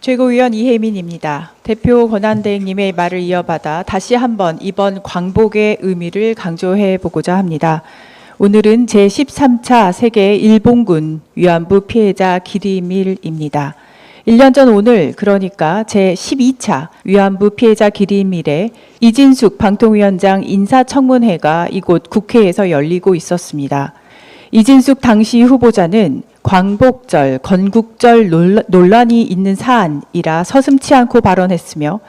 최고위원 이혜민입니다. 대표 권한대행님의 말을 이어받아 다시 한번 이번 광복의 의미를 강조해 보고자 합니다. 오늘은 제13차 세계 일본군 위안부 피해자 기리밀입니다. 1년 전 오늘 그러니까 제12차 위안부 피해자 기리밀에 이진숙 방통위원장 인사청문회가 이곳 국회에서 열리고 있었습니다. 이진숙 당시 후보자는 광복절, 건국절 논란이 있는 사안이라 서슴치 않고 발언했으며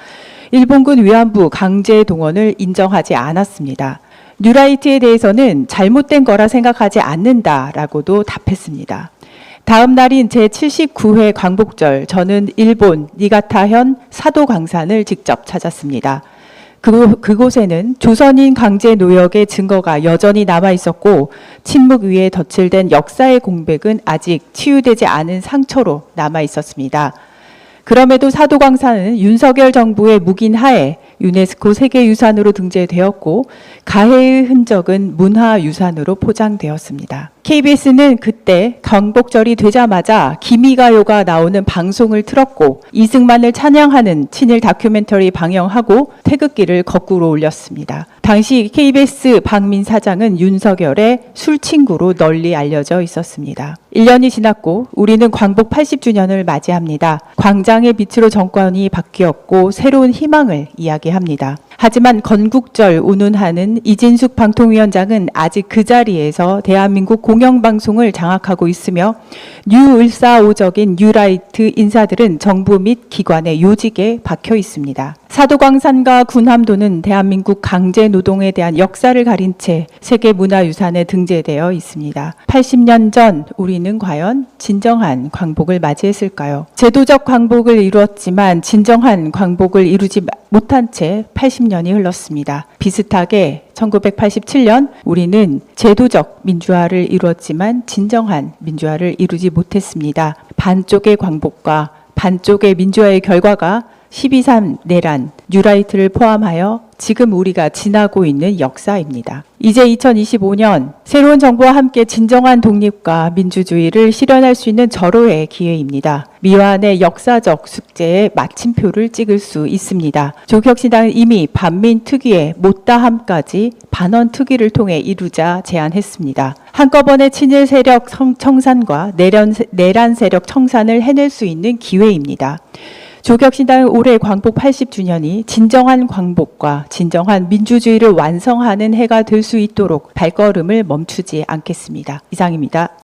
일본군 위안부 강제 동원을 인정하지 않았습니다. 뉴라이트에 대해서는 잘못된 거라 생각하지 않는다라고도 답했습니다. 다음 날인 제79회 광복절, 저는 일본 니가타현 사도광산을 직접 찾았습니다. 그, 그곳에는 조선인 강제 노역의 증거가 여전히 남아 있었고 침묵 위에 덧칠된 역사의 공백은 아직 치유되지 않은 상처로 남아 있었습니다. 그럼에도 사도광산은 윤석열 정부의 묵인 하에 유네스코 세계유산으로 등재되었고 가해의 흔적은 문화유산으로 포장되었습니다. KBS는 그때 광복절이 되자마자 기미가요가 나오는 방송을 틀었고 이승만을 찬양하는 친일 다큐멘터리 방영하고 태극기를 거꾸로 올렸습니다. 당시 KBS 박민 사장은 윤석열의 술친구로 널리 알려져 있었습니다. 1년이 지났고 우리는 광복 80주년을 맞이합니다. 광장의 빛으로 정권이 바뀌었고 새로운 희망을 이야기합니다. 하지만 건국절 운운하는 이진숙 방통위원장은 아직 그 자리에서 대한민국 공영방송을 장악하고 있으며 뉴을사오적인 뉴라이트 인사들은 정부 및 기관의 요직에 박혀 있습니다. 사도광산과 군함도는 대한민국 강제 노동에 대한 역사를 가린 채 세계 문화유산에 등재되어 있습니다. 80년 전 우리는 과연 진정한 광복을 맞이했을까요? 제도적 광복을 이루었지만 진정한 광복을 이루지 못한 채 80년이 흘렀습니다. 비슷하게 1987년 우리는 제도적 민주화를 이루었지만 진정한 민주화를 이루지 못했습니다. 반쪽의 광복과 반쪽의 민주화의 결과가 12.3 내란, 뉴라이트를 포함하여 지금 우리가 지나고 있는 역사입니다. 이제 2025년 새로운 정부와 함께 진정한 독립과 민주주의를 실현할 수 있는 절호의 기회입니다. 미완의 역사적 숙제에 마침표를 찍을 수 있습니다. 조국혁신당은 이미 반민 특위의 못다함까지 반원 특위를 통해 이루자 제안했습니다. 한꺼번에 친일 세력 청- 청산과 내란 세력 청산을 해낼 수 있는 기회입니다. 조국혁신당은 올해 광복 80주년이 진정한 광복과 진정한 민주주의를 완성하는 해가 될 수 있도록 발걸음을 멈추지 않겠습니다. 이상입니다.